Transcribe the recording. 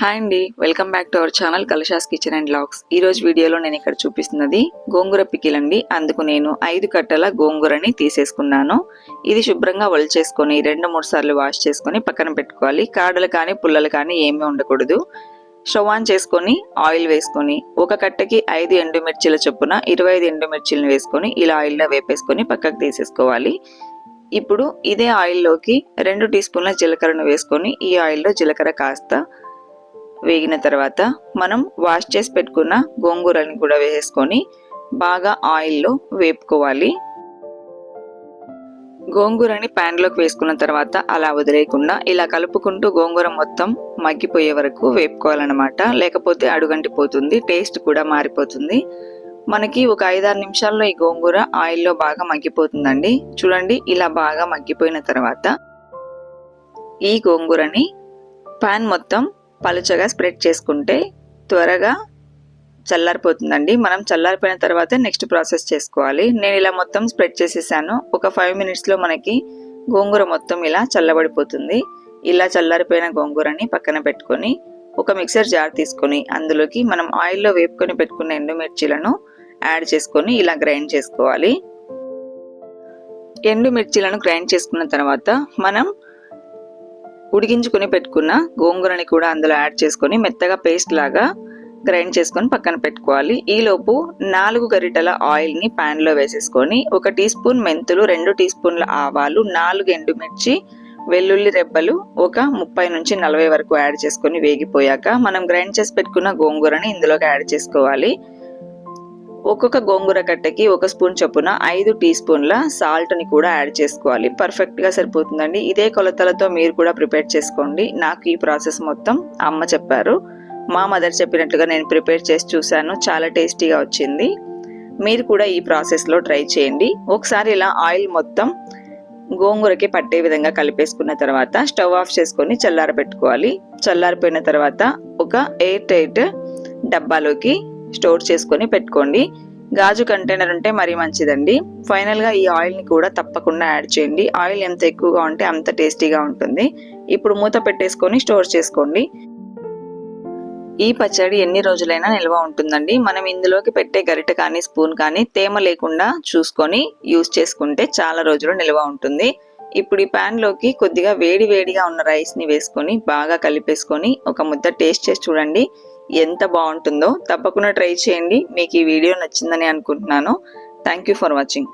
Hi అండి welcome back to our channel Kalashas kitchen and vlogs ఈ రోజు వీడియోలో నేను ఇక్కడ చూపిస్తున్నది గోంగూర పికిల్ అండి అందుకు నేను ఐదు కట్టల గోంగూరని తీసేసుకున్నాను. ఇది శుభ్రంగా చేసుకొని రెండు మూడు సార్లు వాష్ చేసుకొని పక్కన పెట్టుకోవాలి. కాడలు కానీ పుల్లలు కానీ ఏమీ ఉండకూడదు. స్టవ్ ఆన్ చేసుకొని ఆయిల్ వేసుకొని ఒక కట్టకి ఐదు ఎండుమిర్చిల చొప్పున ఇరవై ఐదు ఎండుమిర్చిలను వేసుకొని ఇలా ఆయిల్లో వేపేసుకొని పక్కకు తీసేసుకోవాలి. ఇప్పుడు ఇదే ఆయిల్లోకి రెండు టీ స్పూన్ల జీలకర్రను వేసుకొని ఈ ఆయిల్లో జీలకర్ర కాస్త వేగిన తర్వాత మనం వాష్ చేసి పెట్టుకున్న గోంగూరని కూడా వేసేసుకొని బాగా ఆయిల్లో వేపుకోవాలి. గోంగూరని ప్యాన్లోకి వేసుకున్న తర్వాత అలా వదిలేయకుండా ఇలా కలుపుకుంటూ గోంగూర మొత్తం మగ్గిపోయే వరకు వేపుకోవాలన్నమాట. లేకపోతే అడుగంటిపోతుంది టేస్ట్ కూడా మారిపోతుంది. మనకి ఒక ఐదారు నిమిషాల్లో ఈ గోంగూర ఆయిల్లో బాగా మగ్గిపోతుందండి. చూడండి ఇలా బాగా మగ్గిపోయిన తర్వాత ఈ గోంగూరని పాన్ మొత్తం పలుచగా స్ప్రెడ్ చేసుకుంటే త్వరగా చల్లారిపోతుందండి. మనం చల్లారిపోయిన తర్వాత నెక్స్ట్ ప్రాసెస్ చేసుకోవాలి. నేను ఇలా మొత్తం స్ప్రెడ్ చేసేసాను. ఒక ఫైవ్ మినిట్స్లో మనకి గోంగూర మొత్తం ఇలా చల్లబడిపోతుంది. ఇలా చల్లారిపోయిన గోంగూరని పక్కన పెట్టుకొని ఒక మిక్సర్ జార్ తీసుకొని అందులోకి మనం ఆయిల్లో వేపుకొని పెట్టుకున్న ఎండుమిర్చీలను యాడ్ చేసుకొని ఇలా గ్రైండ్ చేసుకోవాలి. ఎండుమిర్చీలను గ్రైండ్ చేసుకున్న తర్వాత మనం ఉడికించుకొని పెట్టుకున్న గోంగూరని కూడా అందులో యాడ్ చేసుకొని మెత్తగా పేస్ట్ లాగా గ్రైండ్ చేసుకొని పక్కన పెట్టుకోవాలి. ఈలోపు నాలుగు గరిటెల ఆయిల్ని ప్యాన్లో వేసేసుకొని ఒక టీ స్పూన్ మెంతులు రెండు టీ స్పూన్ల ఆవాలు నాలుగు ఎండుమిర్చి వెల్లుల్లి రెబ్బలు ఒక ముప్పై నుంచి నలభై వరకు యాడ్ చేసుకొని వేగిపోయాక మనం గ్రైండ్ చేసి పెట్టుకున్న గోంగూరని ఇందులోకి యాడ్ చేసుకోవాలి. ఒక్కొక్క గోంగూర కట్టకి ఒక స్పూన్ చొప్పున ఐదు టీ స్పూన్ల సాల్ట్ని కూడా యాడ్ చేసుకోవాలి. పర్ఫెక్ట్గా సరిపోతుందండి. ఇదే కొలతలతో మీరు కూడా ప్రిపేర్ చేసుకోండి. నాకు ఈ ప్రాసెస్ మొత్తం అమ్మ చెప్పారు. మా మదర్ చెప్పినట్టుగా నేను ప్రిపేర్ చేసి చూశాను. చాలా టేస్టీగా వచ్చింది. మీరు కూడా ఈ ప్రాసెస్లో ట్రై చేయండి. ఒకసారి ఇలా ఆయిల్ మొత్తం గోంగూరకి పట్టే విధంగా కలిపేసుకున్న తర్వాత స్టవ్ ఆఫ్ చేసుకొని చల్లార పెట్టుకోవాలి చల్లారిపోయిన తర్వాత ఒక ఎయిర్ టైట్ డబ్బాలోకి స్టోర్ చేసుకొని పెట్టుకోండి. గాజు కంటైనర్ ఉంటే మరీ మంచిదండి. ఫైనల్గా ఈ ఆయిల్ని కూడా తప్పకుండా యాడ్ చేయండి. ఆయిల్ ఎంత ఎక్కువగా ఉంటే అంత టేస్టీగా ఉంటుంది. ఇప్పుడు మూత పెట్టేసుకొని స్టోర్ చేసుకోండి. ఈ పచ్చడి ఎన్ని రోజులైనా నిల్వ ఉంటుందండి. మనం ఇందులోకి పెట్టే గరిట కానీ స్పూన్ కానీ తేమ లేకుండా చూసుకొని యూస్ చేసుకుంటే చాలా రోజులు నిల్వ ఉంటుంది. ఇప్పుడు ఈ ప్యాన్లోకి కొద్దిగా వేడి వేడిగా ఉన్న రైస్ని వేసుకొని బాగా కలిపేసుకొని ఒక ముద్ద టేస్ట్ చేసి చూడండి. ఎంత బాగుంటుందో తప్పకుండా ట్రై చేయండి. మీకు ఈ వీడియో నచ్చిందని అనుకుంటున్నాను. Thank you for watching